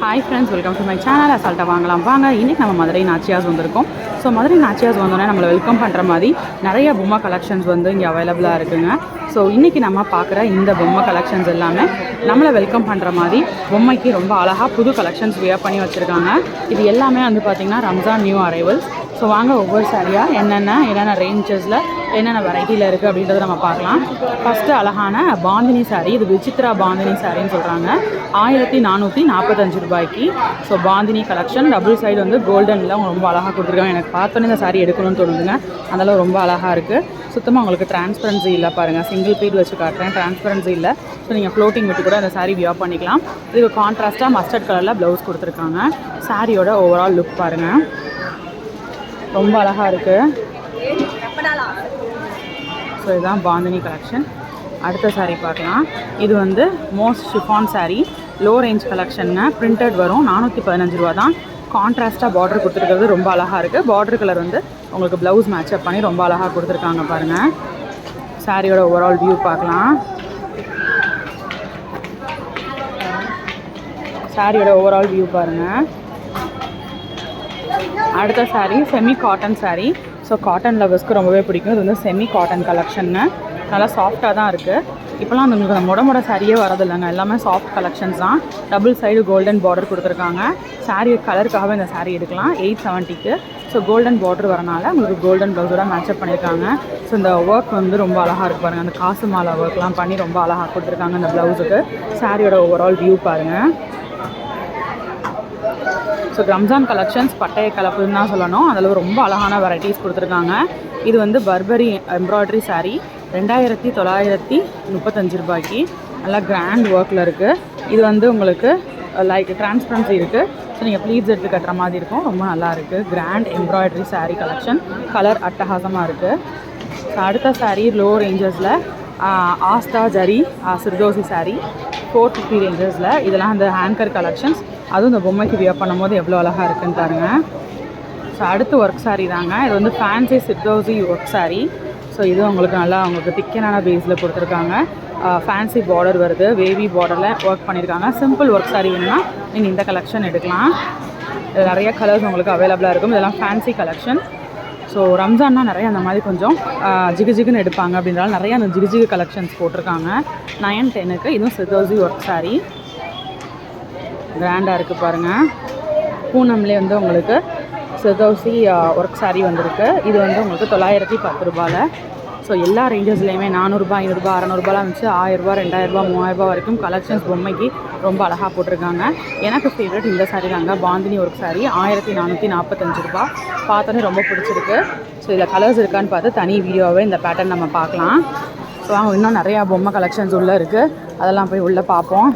Hi friends welcome to my channel அசால்ட்டாக வாங்கலாம். வாங்க இன்றைக்கி நம்ம மதுரை நாச்சியாஸ் வந்திருக்கோம். ஸோ மதுரை நாச்சியாஸ் வந்தோடனே நம்மளை வெல்கம் பண்ணுற மாதிரி நிறைய பொம்மை கலெக்ஷன்ஸ் வந்து இங்கே அவைலபிளாக இருக்குங்க. ஸோ இன்றைக்கி நம்ம பார்க்குற இந்த பொம்மை கலெக்ஷன்ஸ் எல்லாமே நம்மளை வெல்கம் பண்ணுற மாதிரி பொம்மைக்கு ரொம்ப அழகாக புது கலெக்ஷன்ஸ் வியர் பண்ணி வச்சுருக்காங்க. இது எல்லாமே வந்து பார்த்திங்கன்னா ரம்ஜான் நியூ அரைவல்ஸ் ஸோ வாங்க ஒவ்வொரு சாரியாக என்னென்ன என்னென்ன ரேஞ்சஸில் என்னென்ன வெரைட்டியில் இருக்குது அப்படின்றத நம்ம பார்க்கலாம். ஃபஸ்ட்டு அழகான பாந்தினி சாரி இது விசித்ரா பாந்தினி சாரின்னு சொல்கிறாங்க ஆயிரத்தி நானூற்றி நாற்பத்தஞ்சு ரூபாய்க்கு. So bandhani collection double side வந்து கோல்டனில் அவங்க ரொம்ப அழகாக கொடுத்துருக்காங்க. எனக்கு பார்த்தோன்னே இந்த சாரி எடுக்கணும்னு தோணுதுங்க. அதெல்லாம் ரொம்ப அழகாக இருக்குது சுத்தமாக உங்களுக்கு டிரான்ஸ்பரன்சி இல்லை பாருங்கள் சிங்கிள் பீட் வச்சு காட்டுறேன். டிரான்ஸ்பரன்சி இல்லை. ஸோ நீங்கள் ஃப்ளோட்டிங் விட்டு கூட அந்த சாரீ வியர் பண்ணிக்கலாம். இதுக்கு கான்ட்ராஸ்ட்டாக மஸ்டர்ட் கலரில் ப்ளவுஸ் கொடுத்துருக்காங்க. சாரியோட ஓவரால் லுக் பாருங்கள் ரொம்ப அழகாக இருக்குது ஸோ இதுதான் பாந்தினி கலெக்ஷன் அடுத்த சாரீ பார்க்கலாம். இது வந்து most chiffon sari low range கலெக்ஷனுங்க printed வரும். நானூற்றி பதினஞ்சு ரூபா தான். கான்ட்ராஸ்ட்டாக பார்டர் கொடுத்துருக்கிறது ரொம்ப அழகாக இருக்குது பார்டர் கலர் வந்து உங்களுக்கு ப்ளவுஸ் மேட்சப் பண்ணி ரொம்ப அழகாக கொடுத்துருக்காங்க பாருங்கள் சாரியோட ஓவரால் வியூ பார்க்கலாம். சாரியோட ஓவரால் வியூ பாருங்கள் அடுத்த sari semi cotton sari so cotton லவர்ஸ்க்கு ரொம்பவே பிடிக்கும். இது வந்து செமி காட்டன் கலெக்ஷன்னு நல்லா சாஃப்டாக தான் இருக்குது இப்போலாம் உங்களுக்கு அந்த முட முட சாரியே வரதில்லைங்க எல்லாமே சாஃப்ட் கலெக்ஷன்ஸ் தான். டபுள் சைடு கோல்டன் பார்டர் கொடுத்துருக்காங்க. Saree கலருக்காகவே இந்த சாரீ எடுக்கலாம். எயிட் செவன்ட்டிக்கு ஸோ கோல்டன் பார்டர் வரனால உங்களுக்கு கோல்டன் ப்ளவுஸோட மேட்சப் பண்ணியிருக்காங்க ஸோ இந்த ஒர்க் வந்து ரொம்ப அழகாக இருக்கு பாருங்கள் அந்த காசு மாலை ஒர்க்லாம் பண்ணி ரொம்ப அழகாக கொடுத்துருக்காங்க இந்த ப்ளவுஸுக்கு சாரியோட ஓவரால் வியூ பாருங்கள் ஸோ ரம்ஜான் கலெக்ஷன்ஸ் பட்டைய கலப்புன்னு தான் சொல்லணும். அதில் ரொம்ப அழகான வெரைட்டிஸ் கொடுத்துருக்காங்க. இது வந்து பர்பரி எம்ப்ராய்டரி சாரீ ரெண்டாயிரத்தி தொள்ளாயிரத்தி முப்பத்தஞ்சு ரூபாய்க்கு. நல்லா கிராண்ட் ஒர்க்கில் இருக்குது இது வந்து உங்களுக்கு லைக் டிரான்ஸ்பரன்சி இருக்குது ஸோ நீங்கள் ப்ளீட்ஸ் எடுத்து கட்டுற மாதிரி இருக்கும். ரொம்ப நல்லா இருக்குது grand embroidery sari collection colour அட்டகாசமாக இருக்குது ஸோ அடுத்த sari low ரேஞ்சஸில் Aastha zari zardozi saree four fifty ரேஞ்சஸில் இதெல்லாம் அந்த ஹேங்கர் கலெக்ஷன்ஸ் அதுவும் இந்த பொம்மைக்கு வியர் பண்ணும்போது எவ்வளோ அழகாக இருக்குன்னு பாருங்க. ஸோ அடுத்து ஒர்க் saree தாங்க. இது வந்து fancy zardozi work saree. So இது உங்களுக்கு நல்லா அவங்களுக்கு திக்கனான பேஸில் கொடுத்துருக்காங்க. ஃபேன்சி பார்டர் வருது. வேவி பார்டரில் ஒர்க் பண்ணியிருக்காங்க. சிம்பிள் ஒர்க் saree வேணும்னா நீங்கள் இந்த கலெக்ஷன் எடுக்கலாம். இது நிறைய கலர்ஸ் உங்களுக்கு அவைலபிளாக இருக்கும். இதெல்லாம் ஃபேன்சி கலெக்ஷன் ஸோ ரம்ஜான்னா நிறைய அந்த மாதிரி கொஞ்சம் ஜிகுஜிகுன்னு ஜிகு ஜிகுன்னு எடுப்பாங்க அப்படின்றால நிறைய அந்த ஜிகு ஜிகு கலெக்ஷன்ஸ் போட்டிருக்காங்க நயன் டென்னுக்கு இதுவும் சிதோசி ஒர்க் saree. கிராண்டாக இருக்குது பாருங்கள் பூனம்லேயே வந்து உங்களுக்கு சிதோசி ஒர்க் saree வந்திருக்கு. இது வந்து உங்களுக்கு தொள்ளாயிரத்தி பத்து ரூபாயில். ஸோ எல்லா ரேஞ்சஸ்லேயுமே நானூறுரூபா ஐநூறுரூபா அறநூறுபாலாம் இருந்துச்சு ஆயிரரூபா ரெண்டாயிரரூபா மூவாயிரரூபா வரைக்கும் கலெக்ஷன்ஸ் பொம்மைக்கு ரொம்ப அழகாக போட்டிருக்காங்க. எனக்கு ஃபேவரட் இந்த சாரீ தாங்க. பாந்தினி ஒர்க் சாரீ ஆயிரத்தி நானூற்றி நாற்பத்தஞ்சு ரூபா. பார்த்தோன்னே ரொம்ப பிடிச்சிருக்கு. ஸோ இதில் கலர்ஸ் இருக்கான்னு பார்த்து தனி வீடியோவே இந்த பேட்டர்ன் நம்ம பார்க்கலாம். ஸோ இன்னும் நிறையா பொம்மை கலெக்ஷன்ஸ் உள்ளே இருக்குது அதெல்லாம் போய் உள்ளே பார்ப்போம்.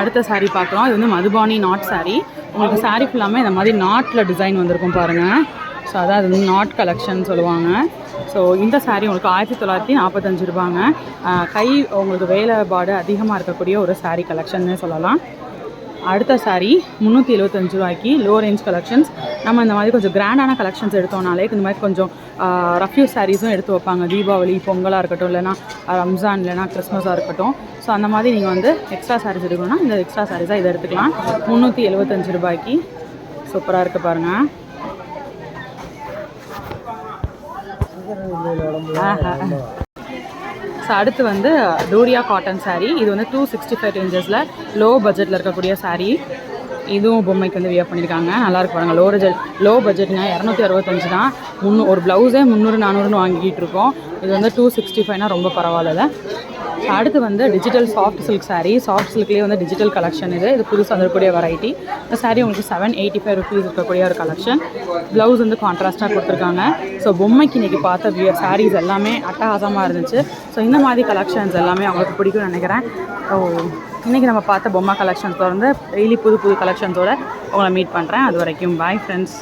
அடுத்த சாரீ பார்க்குறோம் இது வந்து மதுபானி நாட் சாரீ உங்களுக்கு சாரீ ஃபுல்லாமே இந்த மாதிரி நாட்டில் டிசைன் வந்திருக்கும் பாருங்கள் ஸோ அதான் அது வந்து நாட் கலெக்ஷன் சொல்லுவாங்க. ஸோ இந்த சாரீ உங்களுக்கு ஆயிரத்தி தொள்ளாயிரத்தி நாற்பத்தஞ்சு ரூபாங்க. கை உங்களுக்கு வேலைப்பாடு அதிகமாக இருக்கக்கூடிய ஒரு சாரீ கலெக்ஷன்னு சொல்லலாம். அடுத்த சாரீ முந்நூற்றி எழுபத்தஞ்சு ரூபாய்க்கு லோ ரேஞ்ச் கலெக்ஷன்ஸ் நம்ம இந்த மாதிரி கொஞ்சம் கிராண்டான கலெக்ஷன்ஸ் எடுத்தோம்னாலே இந்த மாதிரி கொஞ்சம் ரஃப்யூ சாரீஸும் எடுத்து வைப்பாங்க. தீபாவளி பொங்கலாக இருக்கட்டும் இல்லைனா ரம்ஜான் இல்லைனா கிறிஸ்மஸாக இருக்கட்டும். ஸோ அந்த மாதிரி நீங்கள் வந்து எக்ஸ்ட்ரா சாரீஸ் எடுக்கணும்னா இந்த எக்ஸ்ட்ரா சாரீஸாக இதை எடுத்துக்கலாம். முந்நூற்றி எழுபத்தஞ்சு ரூபாய்க்கு. சூப்பராக இருக்குது பாருங்கள் ஆஹா. ஸோ அடுத்து வந்து டூரியா காட்டன் சாரீ இது வந்து டூ சிக்ஸ்டி ஃபைவ் ரேஞ்சஸில் லோ பட்ஜெட்டில் இருக்கக்கூடிய சாரீ இதுவும் பொம்மைக்கு வந்து வியர் பண்ணியிருக்காங்க நல்லா இருக்கு பாருங்கள் லோ பட்ஜெட் லோ பட்ஜெட்னா இரநூத்தி அறுபத்தஞ்சு தான். முந்நூ ஒரு ப்ளவுஸே முந்நூறு நானூறுன்னு வாங்கிக்கிட்டு இருக்கோம். இது வந்து டூ சிக்ஸ்டி ஃபைவ்னா ரொம்ப பரவாயில்ல அடுத்து வந்து digital soft silk sari soft சில்க்லேயே வந்து டிஜிட்டல் கலெக்ஷன் இது. இது புதுசாக வந்திருக்கக்கூடிய வெரைட்டி இந்த சாரீ உங்களுக்கு செவன் எயிட்டி ஃபைவ் ருபீஸ் இருக்கக்கூடிய ஒரு கலெக்ஷன் ப்ளவுஸ் வந்து கான்ட்ராஸ்ட்டாக கொடுத்துருக்காங்க. ஸோ பொம்மைக்கு இன்றைக்கி பார்த்த சாரீஸ் எல்லாமே அட்டகாசமாக இருந்துச்சு. ஸோ இந்த மாதிரி கலெக்ஷன்ஸ் எல்லாமே அவங்களுக்கு பிடிக்கும்னு நினைக்கிறேன். ஸோ இன்றைக்கி நம்ம பார்த்த பொம்மை கலெக்ஷன்ஸ் தொடர்ந்து டெய்லி புது புது கலெக்ஷன்ஸோட உங்களை மீட் பண்ணுறேன் அது வரைக்கும் பாய் ஃப்ரெண்ட்ஸ்